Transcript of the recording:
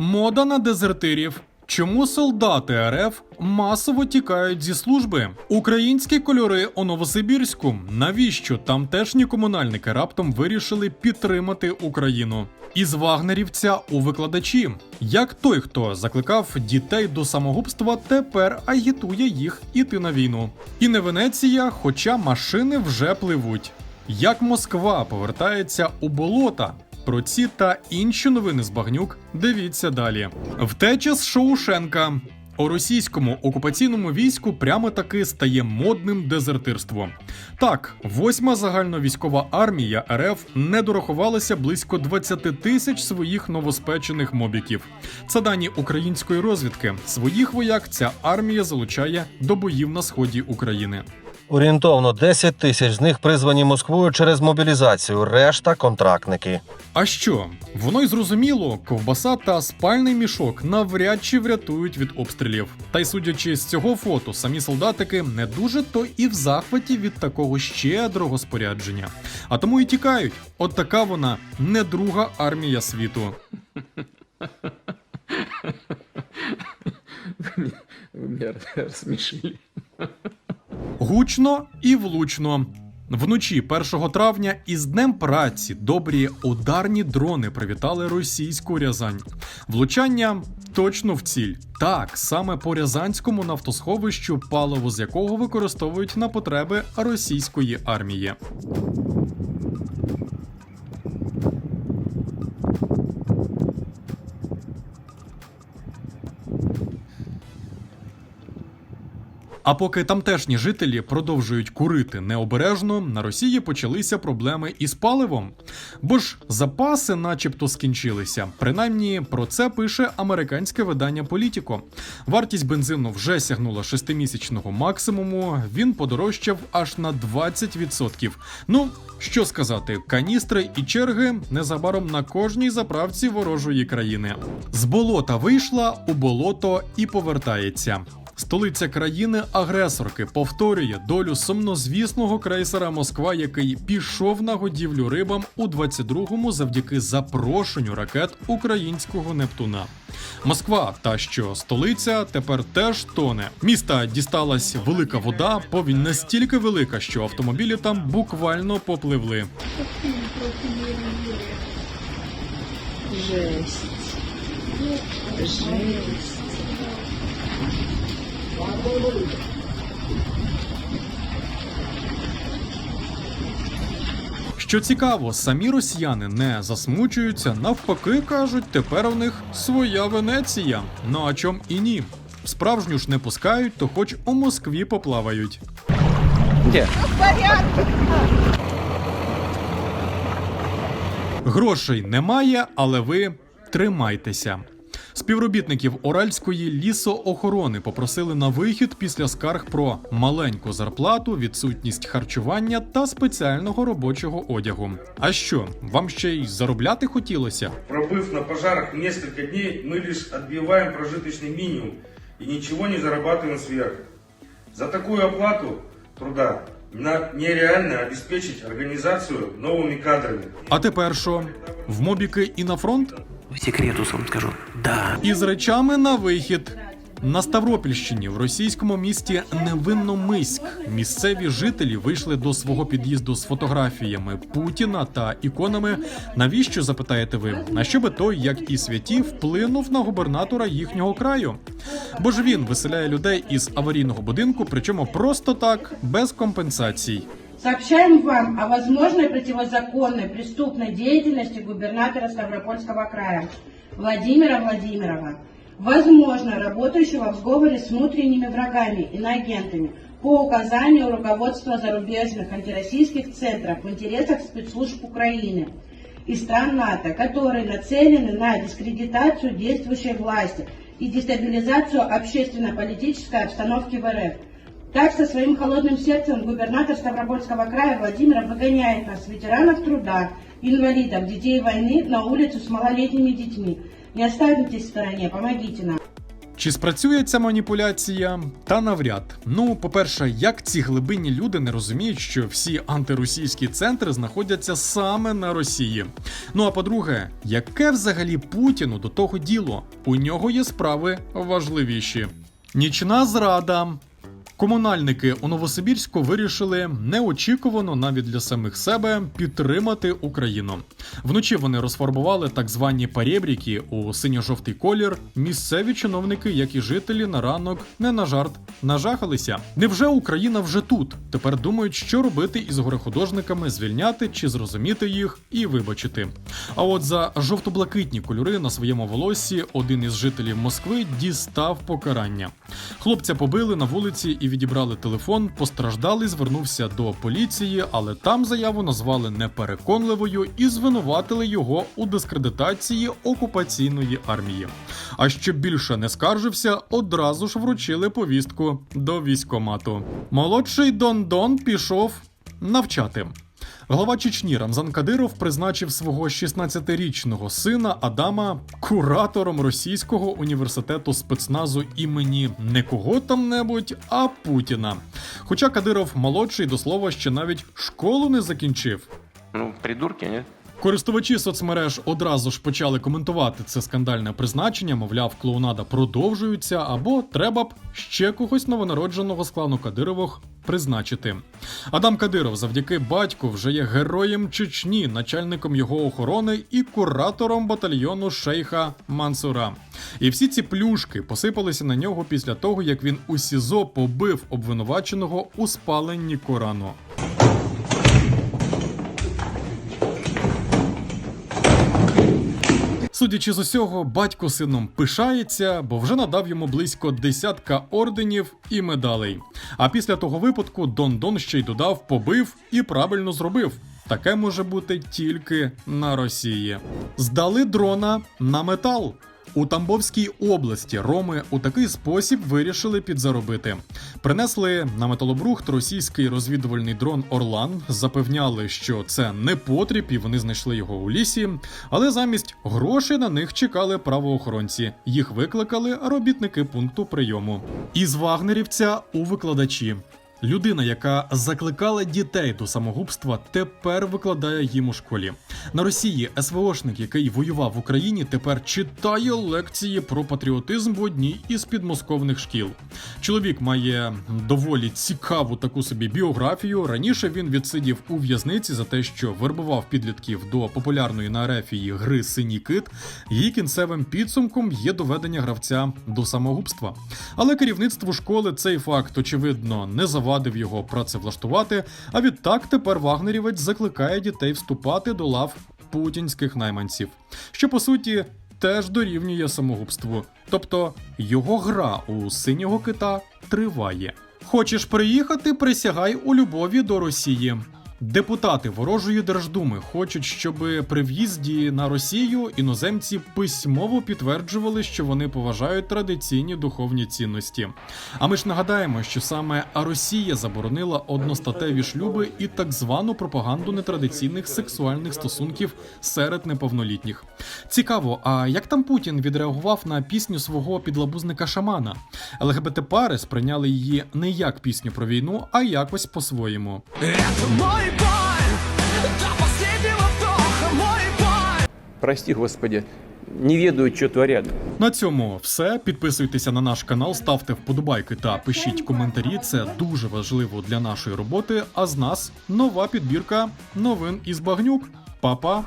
Мода на дезертирів. Чому солдати РФ масово тікають зі служби? Українські кольори у Новосибірську. Навіщо тамтешні комунальники раптом вирішили підтримати Україну? Із вагнерівця у викладачі. Як той, хто закликав дітей до самогубства, тепер агітує їх іти на війну. І не Венеція, хоча машини вже пливуть. Як Москва повертається у болота? Про ці та інші новини з багнюк дивіться далі. Втеча з Шоушенка. У російському окупаційному війську прямо таки стає модним дезертирство. Так, восьма загальновійськова армія РФ не дорахувалася близько 20 тисяч своїх новоспечених мобіків. Це дані української розвідки. Своїх вояк ця армія залучає до боїв на сході України. Орієнтовно 10 тисяч з них призвані Москвою через мобілізацію, решта контрактники. А що? Воно й зрозуміло, ковбаса та спальний мішок навряд чи врятують від обстрілів. Та й судячи з цього фото, самі солдатики не дуже то і в захваті від такого щедрого спорядження. А тому і тікають. От така вона не друга армія світу. Вы меня рассмешили. Гучно і влучно. Вночі 1 травня із Днем праці добрі ударні дрони привітали російську Рязань. Влучання точно в ціль. Так, саме по Рязанському нафтосховищу, паливо з якого використовують на потреби російської армії. А поки тамтешні жителі продовжують курити необережно, на Росії почалися проблеми із паливом. Бо ж запаси, начебто, скінчилися. Принаймні про це пише американське видання Політіко. Вартість бензину вже сягнула шестимісячного максимуму. Він подорожчав аж на 20%. Ну що сказати, каністри і черги незабаром на кожній заправці ворожої країни. З болота вийшла, у болото і повертається. Столиця країни-агресорки повторює долю сумнозвісного крейсера Москва, який пішов на годівлю рибам у 22-му завдяки запрошенню ракет українського Нептуна. Москва, та що столиця, тепер теж тоне. Міста дісталась велика вода, повінь настільки велика, що автомобілі там буквально попливли. Жесть. Жесть. Що цікаво, самі росіяни не засмучуються, навпаки, кажуть, тепер у них своя Венеція. Ну а чом і ні? Справжню ж не пускають, то хоч у Москві поплавають. Где? Грошей немає, але ви тримайтеся. Співробітників Оральської лісоохорони попросили на вихід після скарг про маленьку зарплату, відсутність харчування та спеціального робочого одягу. А що, вам ще й заробляти хотілося? Пробыв на пожарах несколько дней, мы лишь отбиваем прожиточный минимум и ничего не зарабатываем сверх. За такую оплату труда на- нереально обеспечить организацию новыми кадрами. А тепер що? В мобіки і на фронт? По секрету вам скажу. Да. Із речами на вихід. На Ставропільщині в російському місті Невинномиськ місцеві жителі вийшли до свого під'їзду з фотографіями Путіна та іконами. Навіщо запитаєте ви? На що би той, як і святі, вплинув на губернатора їхнього краю? Бо ж він виселяє людей із аварійного будинку, причому просто так, без компенсацій. Сообщаем вам о возможной противозаконной преступной деятельности губернатора Ставропольского края Владимира Владимирова, возможно работающего в сговоре с внутренними врагами, иноагентами, по указанию руководства зарубежных антироссийских центров в интересах спецслужб Украины и стран НАТО, которые нацелены на дискредитацию действующей власти и дестабилизацию общественно-политической обстановки в РФ. Так, со своим холодным сердцем губернатор Ставропольского края Владимир выгоняет нас, ветеранов труда, инвалидов, детей войны, на улицу с малолетними детьми. Не оставайтесь в стороне, помогите нам. Чи спрацює ця маніпуляція? Та навряд. Ну, по-перше, як ці глибинні люди не розуміють, що всі антиросійські центри знаходяться саме на Росії. Ну а по-друге, яке взагалі Путіну до того діло? У нього є справи важливіші. Нічна зрада. Комунальники у Новосибірську вирішили неочікувано навіть для самих себе підтримати Україну. Вночі вони розфарбували так звані перебріки у синьо-жовтий колір. Місцеві чиновники, як і жителі, на ранок не на жарт нажахалися. Невже Україна вже тут? Тепер думають, що робити із горехудожниками, звільняти чи зрозуміти їх і вибачити. А от за жовто-блакитні кольори на своєму волоссі один із жителів Москви дістав покарання. Хлопця побили на вулиці і відібрали телефон. Постраждалий звернувся до поліції, але там заяву назвали непереконливою і звинуватили його у дискредитації окупаційної армії. А щоб більше не скаржився, одразу ж вручили повістку до військомату. Молодший Дон Дон пішов навчати. Глава Чечні Рамзан Кадиров призначив свого 16-річного сина Адама куратором російського університету спецназу імені не кого там небудь, а Путіна. Хоча Кадиров молодший до слова ще навіть школу не закінчив. Ну, придурки, нет? Користувачі соцмереж одразу ж почали коментувати це скандальне призначення, мовляв, клоунада продовжується, або треба б ще когось новонародженого з клану Кадирових призначити. Адам Кадиров завдяки батьку вже є героєм Чечні, начальником його охорони і куратором батальйону шейха Мансура. І всі ці плюшки посипалися на нього після того, як він у СІЗО побив обвинуваченого у спаленні Корану. Судячи з усього, батько сином пишається, бо вже надав йому близько десятка орденів і медалей. А після того випадку Дон Дон ще й додав, побив і правильно зробив. Таке може бути тільки на Росії. Здали дрона на метал. У Тамбовській області роми у такий спосіб вирішили підзаробити. Принесли на металобрухт російський розвідувальний дрон Орлан, запевняли, що це не потріб, і вони знайшли його у лісі. Але замість грошей на них чекали правоохоронці. Їх викликали робітники пункту прийому. Із вагнерівця у викладачі. Людина, яка закликала дітей до самогубства, тепер викладає їм у школі. На Росії СВОшник, який воював в Україні, тепер читає лекції про патріотизм в одній із підмосковних шкіл. Чоловік має доволі цікаву таку собі біографію. Раніше він відсидів у в'язниці за те, що вербував підлітків до популярної на Арефії гри Синій кит. Її кінцевим підсумком є доведення гравця до самогубства. Але керівництву школи цей факт, очевидно, не завадив його працевлаштувати. А відтак тепер вагнерівець закликає дітей вступати до лав путінських найманців, що по суті теж дорівнює самогубству. Тобто його гра у синього кита триває. Хочеш приїхати, присягай у любові до Росії. Депутати ворожої Держдуми хочуть, щоб при в'їзді на Росію іноземці письмово підтверджували, що вони поважають традиційні духовні цінності. А ми ж нагадаємо, що саме Росія заборонила одностатеві шлюби і так звану пропаганду нетрадиційних сексуальних стосунків серед неповнолітніх. Цікаво, а як там Путін відреагував на пісню свого підлабузника шамана? ЛГБТ пари сприйняли її не як пісню про війну, а якось по-своєму. Прости, Господи, не ведають, що творят. На цьому все. Підписуйтеся на наш канал, ставте вподобайки та пишіть коментарі. Це дуже важливо для нашої роботи. А з нас нова підбірка новин із багнюк. Па-па!